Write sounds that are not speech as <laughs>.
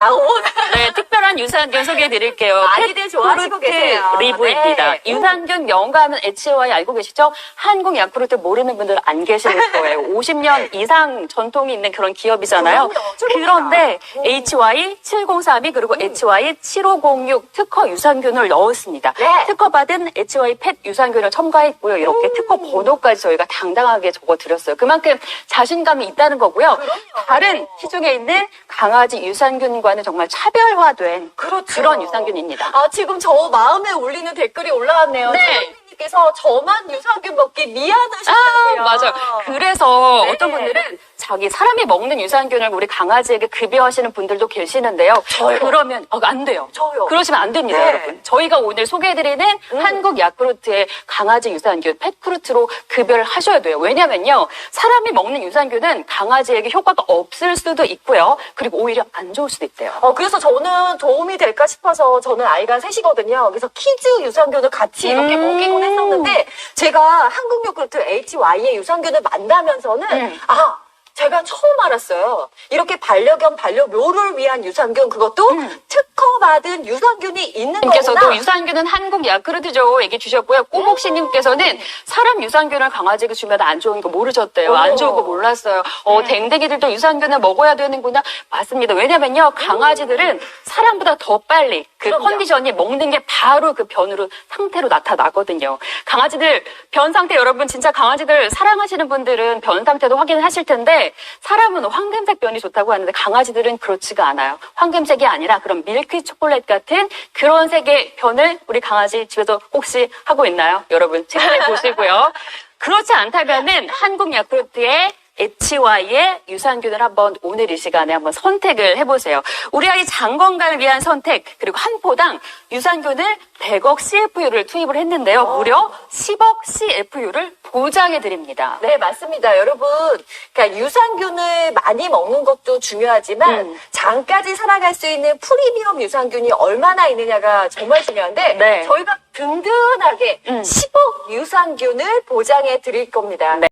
아, 네, 특별한 유산균 소개해 드릴게요. 많이들 좋아하시고 계세요. 리브입니다. 네. 유산균 명가하면 HY 알고 계시죠? 한국 야쿠르트 모르는 분들 안 계실 거예요. <laughs> 50년 이상 전통이 있는 그런 기업이잖아요. 그런데 음. HY 7032 그리고 HY 7506 특허 유산균을 넣었습니다. 네. 특허 받은 HY 펫 유산균을 첨가했고요. 이렇게 음. 특허 번호까지 저희가 당당하게 적어 드렸어요. 그만큼 자신감이 있다는 거고요. 그럼요. 다른 시중에 있는 강아지 유산균과 는 정말 차별화된 그렇죠. 런 유산균입니다. 아, 지금 저 마음에 울리는 댓글이 올라왔네요. 네. 님께서 저만 유산균 먹기 아, 미안하시다고요. 맞아요. 그래서 네. 어떤 분들은 자기 사람이 먹는 유산균을 우리 강아지에게 급여하시는 분들도 계시는데요. 저요. 그러면 어, 안 돼요. 저요. 그러시면 안 됩니다, 네. 여러분. 저희가 오늘 소개해드리는 한국 야쿠르트의 강아지 유산균 펫크루트로 급여를 하셔야 돼요. 왜냐면요, 사람이 먹는 유산균은 강아지에게 효과가 없을 수도 있고요. 그리고 오히려 안 좋을 수도 있대요. 어, 그래서 저는 도움이 될까 싶어서 저는 아이가 셋이거든요. 그래서 키즈 유산균을 같이 이렇게 음. 먹이 곤 했었는데 제가 한국 요구르트 HY의 유산균을 만나면서는 음. 아 제가 처음 알았어요. 이렇게 반려견 반려묘를 위한 유산균 그것도 특 허받은 유산균이 있는 님께서도. 유산균은 한국 야크르트죠 얘기 주셨고요. 꼬복씨님께서는 사람 유산균을 강아지에게 주면 안 좋은 거 모르셨대요. 안 좋은 거 몰랐어요. 어, 댕댕이들도 유산균을 먹어야 되는구나. 맞습니다. 왜냐면요. 강아지들은 사람보다 더 빨리 그 그럼요. 컨디션이 먹는 게 바로 그 변으로 상태로 나타나거든요. 강아지들 변 상태 여러분 진짜 강아지들 사랑하시는 분들은 변 상태도 확인을 하실 텐데 사람은 황금색 변이 좋다고 하는데 강아지들은 그렇지가 않아요. 황금색이 아니라 그런 밀크 초콜릿 같은 그런 색의 변을 우리 강아지 집에서 혹시 하고 있나요? 여러분 체크해 보시고요. <laughs> 그렇지 않다면은 한국 야쿠르트의 HY의 유산균을 한번 오늘 이 시간에 한번 선택을 해보세요. 우리 아이 장 건강을 위한 선택 그리고 한 포당 유산균을 100억 CFU를 투입을 했는데요. 무려 10억 CFU를 보장해 드립니다. 네, 맞습니다. 여러분. 그러니까 유산균을 많이 먹는 것도 중요하지만 음. 장까지 살아갈 수 있는 프리미엄 유산균이 얼마나 있느냐가 정말 중요한데 네. 저희가 든든하게 음. 10억 유산균을 보장해 드릴 겁니다. 네.